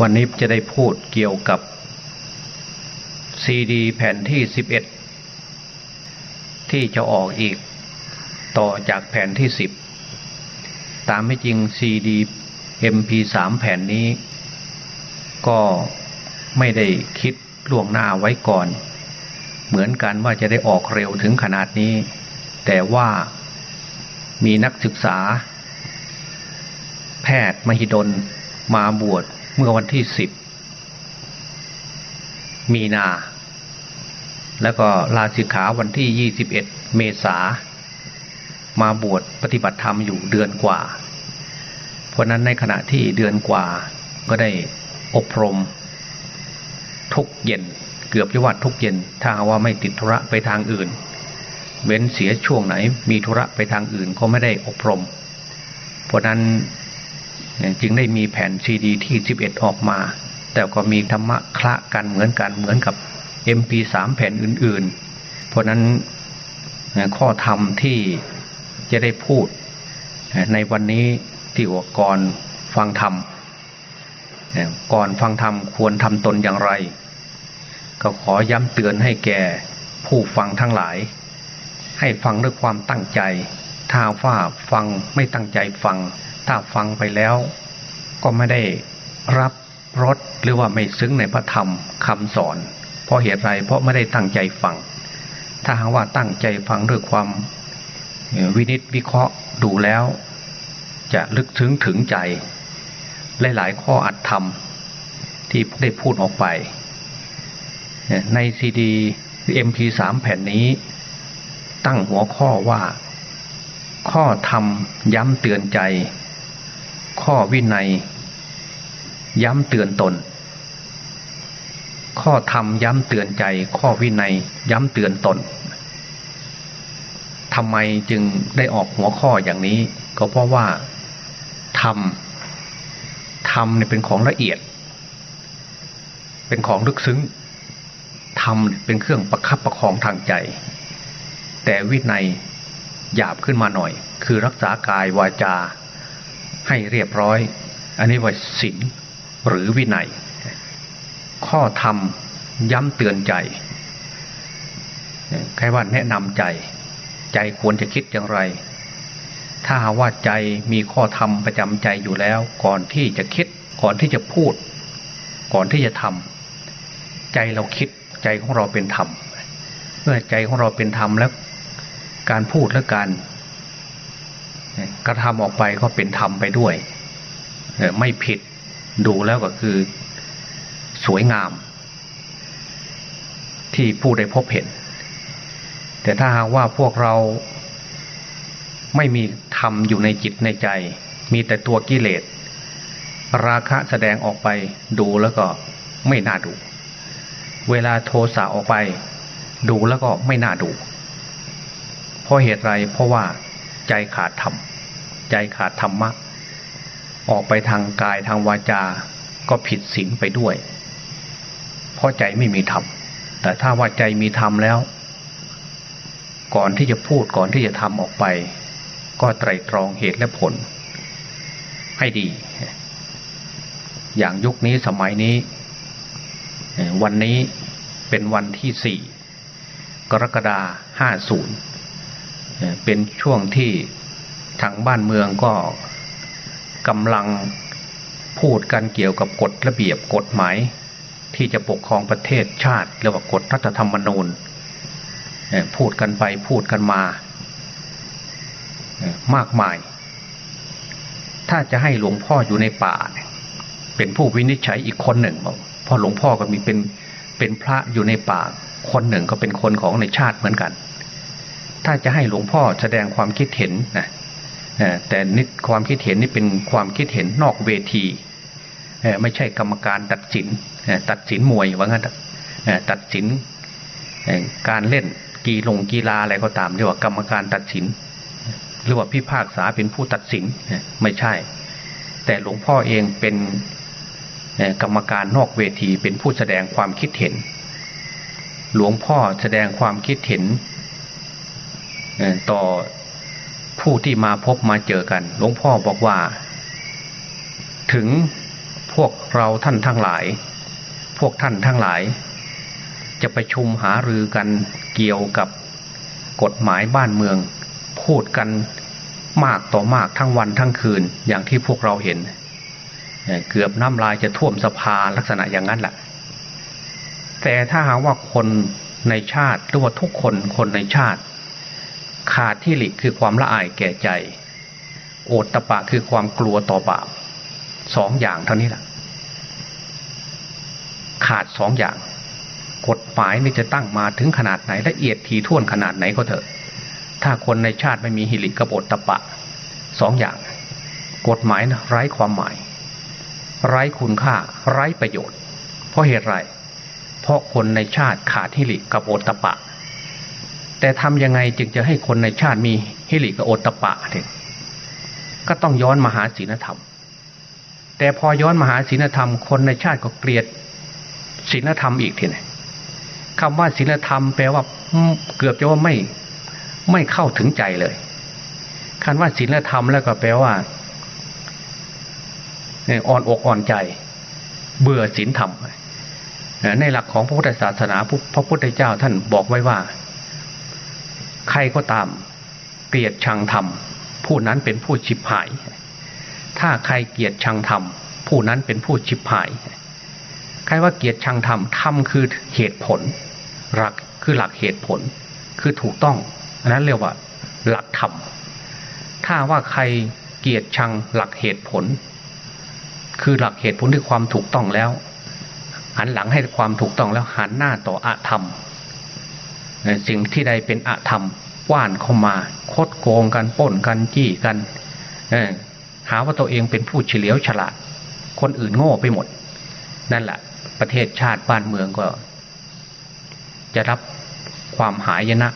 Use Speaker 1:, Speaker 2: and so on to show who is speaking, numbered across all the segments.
Speaker 1: วันนี้จะได้พูดเกี่ยวกับซีดีแผ่นที่ 11 ที่จะออกอีก ต่อจากแผ่นที่ 10 ตามไม่จริงซีดี MP3 แผ่นนี้ ก็ไม่ได้คิดล่วงหน้าไว้ก่อน เหมือนกันว่าจะได้ออกเร็วถึงขนาดนี้ แต่ว่ามีนักศึกษา แพทย์มหิดลมาบวช เมื่อวันที่สิบมีนา แล้วก็ลาสิกขาวันที่ยี่สิบเอ็ดเมษามาบวชปฏิบัติธรรมอยู่เดือนกว่า เพราะนั้นในขณะที่เดือนกว่าก็ได้อบรม ทุกเย็น เกือบจะว่าทุกเย็น ถ้าว่าไม่ติดธุระไปทางอื่น เว้นเสียช่วงไหนมีธุระไปทางอื่นก็ไม่ได้อบรม เพราะนั้น จึงได้มีแผ่นซีดีที่ 11 ออกมา แต่ก็มีธรรมะคละกันเหมือนกันเหมือนกับ MP3 แผ่นอื่น ๆ เพราะนั้นข้อธรรมที่จะได้พูด ในวันนี้ที่ว่าก่อนฟังธรรมก่อนฟังธรรมควรทำตนอย่างไร ก็ขอย้ำเตือนให้แก่ผู้ฟังทั้งหลาย ให้ฟังด้วยความตั้งใจ ถ้าว่าฟังไม่ตั้งใจฟัง ถ้าฟังไปแล้ว ก็ไม่ได้รับรสหรือว่าไม่ซึ้งในพระธรรมคำสอน เพราะเหตุไรเพราะไม่ได้ตั้งใจฟัง ถ้าหากว่าตั้งใจฟังด้วยความวินิจวิเคราะห์ดูแล้ว จะลึกซึ้งถึงใจ หลาย ๆ ข้ออัดธรรมที่ได้พูดออกไป ในซีดี MP3 แผ่นนี้ ตั้งหัวข้อว่า ข้อธรรมย้ำเตือนใจ ข้อวินัย ย้ำเตือนตน ข้อธรรมย้ำเตือนใจ ข้อวินัย ย้ำเตือนตนทำไมจึงได้ออกหัวข้ออย่างนี้ ก็เพราะว่าธรรมธรรมเนี่ยเป็นของละเอียด เป็นของลึกซึ้งธรรมเป็นเครื่องประคับประคองทางใจ แต่วินัยหยาบขึ้นมาหน่อย คือรักษากายวาจา ให้เรียบร้อย อันนี้ว่าศีลหรือวินัย ข้อธรรมย้ำเตือนใจใครว่าแนะนำใจ ใจควรจะคิดอย่างไร ถ้าว่าใจมีข้อธรรมประจำใจอยู่แล้ว ก่อนที่จะคิด ก่อนที่จะพูด ก่อนที่จะทำใจเราคิดใจของเราเป็นธรรมเมื่อใจของเราเป็นธรรมแล้ว การพูดและการ กระทำออกไปก็เป็นธรรมไปด้วยไม่ผิดดูแล้วก็คือสวยงาม ที่ผู้ได้พบเห็น แต่ถ้าหากว่าพวกเราไม่มีธรรมอยู่ในจิตในใจ มีแต่ตัวกิเลส ราคะแสดงออกไปดูแล้วก็ไม่น่าดู เวลาโทสะออกไป ดูแล้วก็ไม่น่าดู เพราะเหตุไรเพราะว่าใจขาดธรรม ใจขาดธรรมะ ออกไปทางกายทางวาจา ก็ผิดศีลไปด้วย เพราะใจไม่มีธรรม แต่ถ้าว่าใจมีธรรมแล้ว ก่อนที่จะพูดก่อนที่จะทำออกไป ก็ไตรตรองเหตุและผล ให้ดี อย่างยุคนี้สมัยนี้ วันนี้เป็นวันที่สี่กรกฎาห้าศูนย์เป็นช่วงที่ ทางบ้านเมืองก็กำลังพูดกันเกี่ยวกับกฎระเบียบกฎหมาย ที่จะปกครองประเทศชาติเรียกว่ากฎรัฐธรรมนูญพูดกันไปพูดกันมามากมาย ถ้าจะให้หลวงพ่ออยู่ในป่า เป็นผู้วินิจฉัยอีกคนหนึ่งเพราะหลวงพ่อก็มีเป็นเป็นพระอยู่ในป่าคนหนึ่งก็เป็นคนของในชาติเหมือนกัน ถ้าจะให้หลวงพ่อแสดงความคิดเห็นนะ แต่นิดความคิดเห็นนี่เป็นความคิดเห็นนอกเวที ไม่ใช่กรรมการตัดสินตัดสินมวยว่างั้นตัดสินการเล่นกีลงกีฬาอะไรก็ตามเรียกว่ากรรมการตัดสิน หรือว่าพิพากษาเป็นผู้ตัดสินไม่ใช่ แต่หลวงพ่อเองเป็นกรรมการนอกเวทีเป็นผู้แสดงความคิดเห็น หลวงพ่อแสดงความคิดเห็นต่อ ผู้ที่มาพบมาเจอกัน หลวงพ่อบอกว่า ถึงพวกเราท่านทั้งหลาย พวกท่านทั้งหลาย จะประชุมหารือกันเกี่ยวกับกฎหมายบ้านเมือง พูดกันมากต่อมากทั้งวันทั้งคืนอย่างที่พวกเราเห็น เกือบน้ำลายจะท่วมสภาลักษณะอย่างนั้นแหละแต่ถ้าหากว่าคนในชาติหรือว่าทุกคนคนในชาติ ขาดที่หลิคือความละอายแก่ใจ โอตตะปะคือความกลัวต่อบาปสองอย่างเท่านี้แหละขาดสองอย่าง กฎหมายนี่จะตั้งมาถึงขนาดไหนละเอียดถี่ถ้วนขนาดไหนก็เถอะ ถ้าคนในชาติไม่มีหิริกับโอตตะปะสองอย่าง กฎหมายนะไร้ความหมาย ไร้คุณค่า ไร้ประโยชน์ เพราะเหตุไร เพราะคนในชาติขาดฮิริกับโอตตะปะ แต่ทำยังไงจึงจะให้คนในชาติมีฮิริกับโอตตะปะเนี่ยก็ต้องย้อนมาหาศีลธรรม แต่พอย้อนมาหาศีลธรรม คนในชาติก็เกลียดศีลธรรมอีกทีนี่คำว่าศีลธรรมแปลว่าเกือบจะว่าไม่ไม่เข้าถึงใจเลยคันว่าศีลธรรมแล้วก็แปลว่าอ่อนอกอ่อนใจ เบื่อศีลธรรมในหลักของพระพุทธศาสนาพระพุทธเจ้าท่านบอกไว้ว่า ครก็ตาม เกลียดชังธรรม ผู้นั้นเป็นผู้ชิบหาย ถ้าใครเกลียดชังธรรม ผู้นั้นเป็นผู้ชิบหาย ใครว่าเกลียดชังธรรมธรรมคือเหตุผล หลักคือหลักเหตุผล คือถูกต้องอันนั้นเรียกว่า หลักธรรม ถ้าว่าใครเกลียดชังหลักเหตุผล คือหลักเหตุผลที่ความถูกต้องแล้ว หันหลังให้ความถูกต้องแล้วหันหน้าต่ออาธรรม สิ่งที่ใดเป็นอาธรรมว่านเข้ามา คดโกงกันป้นกันจี้กันหาว่าตัวเองเป็นผู้เฉลียวฉลาด คนอื่นโง่ไปหมด นั่นแหละประเทศชาติบ้านเมืองก็ จะรับความหายนะ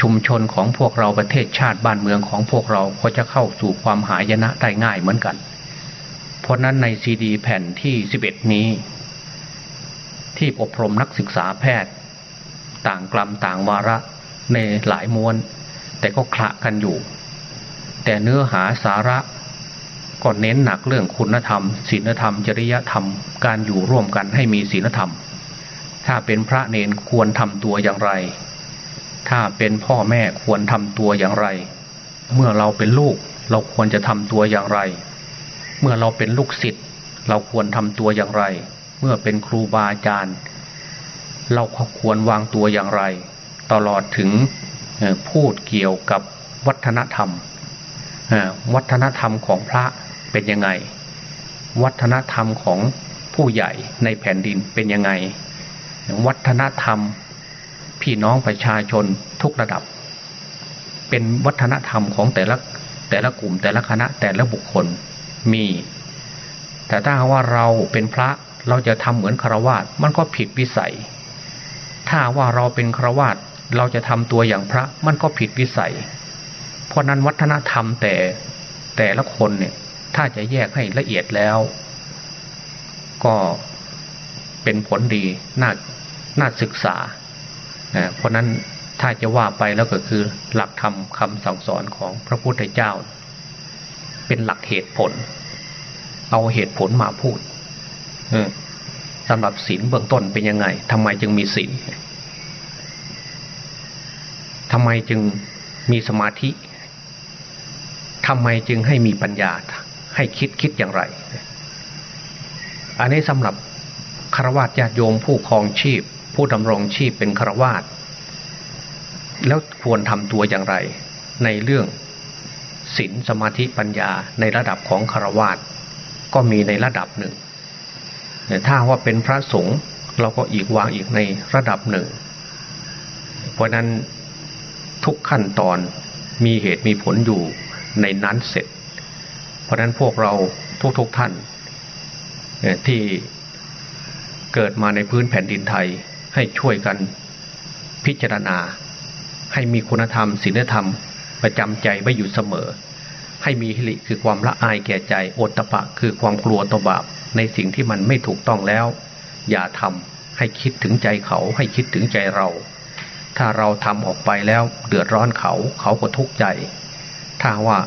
Speaker 1: ชุมชนของพวกเราประเทศชาติบ้านเมืองของพวกเราก็จะเข้าสู่ความหายนะได้ง่ายเหมือนกัน เพราะนั้นในซีดีแผ่นที่ 11 นี้ ที่อบรมนักศึกษาแพทย์ ต่างกลัมต่างวาระในหลายม้วน แต่ก็คละกันอยู่ แต่เนื้อหาสาระก็เน้นหนักเรื่องคุณธรรมศีลธรรม จริยธรรม การอยู่ร่วมกันให้มีศีลธรรม ถ้าเป็นพระเนนควรทำตัวอย่างไร ถ้าเป็นพ่อแม่ควรทำตัวอย่างไร เมื่อเราเป็นลูกเราควรจะทำตัวอย่างไร เมื่อเราเป็นลูกศิษย์เราควรทำตัวอย่างไร เมื่อเป็นครูบาอาจารย์ เราควรวางตัวอย่างไร ตลอดถึงพูดเกี่ยวกับวัฒนธรรม วัฒนธรรมของพระเป็นยังไง วัฒนธรรมของผู้ใหญ่ในแผ่นดินเป็นยังไง วัฒนธรรมพี่น้องประชาชนทุกระดับ เป็นวัฒนธรรมของแต่ละแต่ละกลุ่มแต่ละคณะแต่ละบุคคลมี แต่ถ้าว่าเราเป็นพระเราจะทำเหมือนคารวาสมันก็ผิดวิสัย ถ้าว่าเราเป็นคารวาสเราจะทำตัวอย่างพระมันก็ผิดวิสัย เพราะนั้นวัฒนธรรมแต่แต่ละคนเนี่ยถ้าจะแยกให้ละเอียดแล้ว ก็เป็นผลดีน่าน่าศึกษา เพราะนั้นถ้าจะว่าไปแล้วก็คือหลักธรรมคำสั่งสอนของพระพุทธเจ้า เป็นหลักเหตุผล เอาเหตุผลมาพูด สำหรับศีลเบื้องต้นเป็นยังไงทำไมจึงมีศีลทำไมจึงมีสมาธิทำไมจึงให้มีปัญญาให้คิดคิดอย่างไร อันนี้สำหรับคารวะญาติโยมผู้ครองชีพ ผู้ดำรงชีพเป็นคารวะแล้วควรทำตัวอย่างไร ในเรื่องศีลสมาธิปัญญาในระดับของคารวะก็มีในระดับหนึ่ง ถ้าว่าเป็นพระสงฆ์เราก็อีกวางอีกในระดับหนึ่ง เพราะนั้นทุกขั้นตอนมีเหตุมีผลอยู่ในนั้นเสร็จ เพราะนั้นพวกเราทุกๆทท่านที่เกิดมาในพื้นแผ่นดินไทยให้ช่วยกันพิจารณา ให้มีคุณธรรมศีลธรรมประจำใจไว้อยู่เสมอ ให้มีฮิริคือความละอายแก่ใจโอตตะปะคือความกลัวต่อบาป ในสิ่งที่มันไม่ถูกต้องแล้ว อย่าทำให้คิดถึงใจเขาให้คิดถึงใจเรา ถ้าเราทำออกไปแล้วเดือดร้อนเขาเขาก็ทุกข์ใจ ถ้าว่า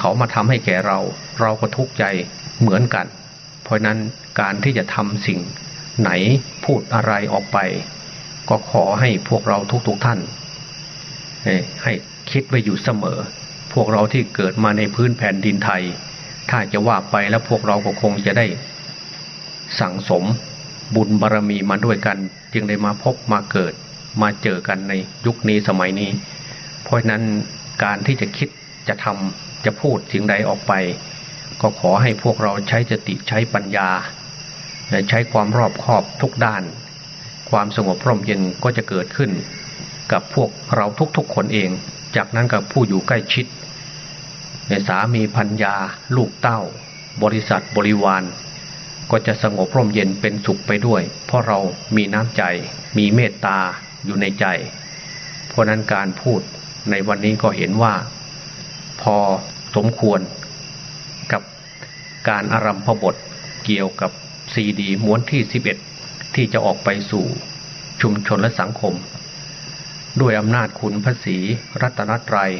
Speaker 1: เขามาทำให้แก่เรา เราก็ทุกข์ใจเหมือนกัน เพราะนั้นการที่จะทำสิ่งไหนพูดอะไรออกไป ก็ขอให้พวกเราทุกๆทท่าน ให้คิดไว้อยู่เสมอ พวกเราที่เกิดมาในพื้นแผ่นดินไทย ถ้าจะว่าไปแล้วพวกเราก็คงจะได้ สั่งสมบุญบารรมีมาด้วยกัน จึงได้มาพบมาเกิด มาเจอกันในยุคนี้สมัยนี้ เพราะนั้นการที่จะคิดจะทำจะพูดสิ่งใดออกไป ก็ขอให้พวกเราใช้สติใช้ปัญญาใช้ความรอบคอบทุกด้าน ความสงบร่มเย็นก็จะเกิดขึ้น กับพวกเราทุกๆคนเอง จากนั้นกับผู้อยู่ใกล้ชิด สามีพัญญา ลูกเต้า บริษัทบริวาร ก็จะสงบร่มเย็นเป็นสุขไปด้วย เพราะเรามีน้ำใจ มีเมตตาอยู่ในใจ เพราะนั้นการพูดในวันนี้ก็เห็นว่า พอสมควรกับการอารัมพบทเกี่ยวกับซีดีม้วนที่ 11 ที่จะออกไปสู่ชุมชนและสังคม ด้วยอำนาจคุณพระศรีรัตนตรัย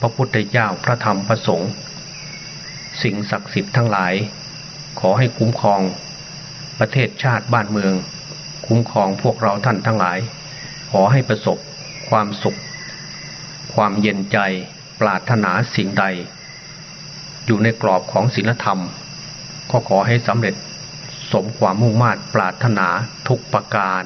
Speaker 1: พระพุทธเจ้าพระธรรมพระสงฆ์สิ่งศักดิ์สิทธิ์ทั้งหลาย ขอให้คุ้มครอง ประเทศชาติบ้านเมือง คุ้มครองพวกเราท่านทั้งหลาย ขอให้ประสบความสุข ความเย็นใจปรารถนาสิ่งใด อยู่ในกรอบของศีลธรรม ก็ขอให้สำเร็จสมความมุ่งมา่ปรารถนาทุกประการ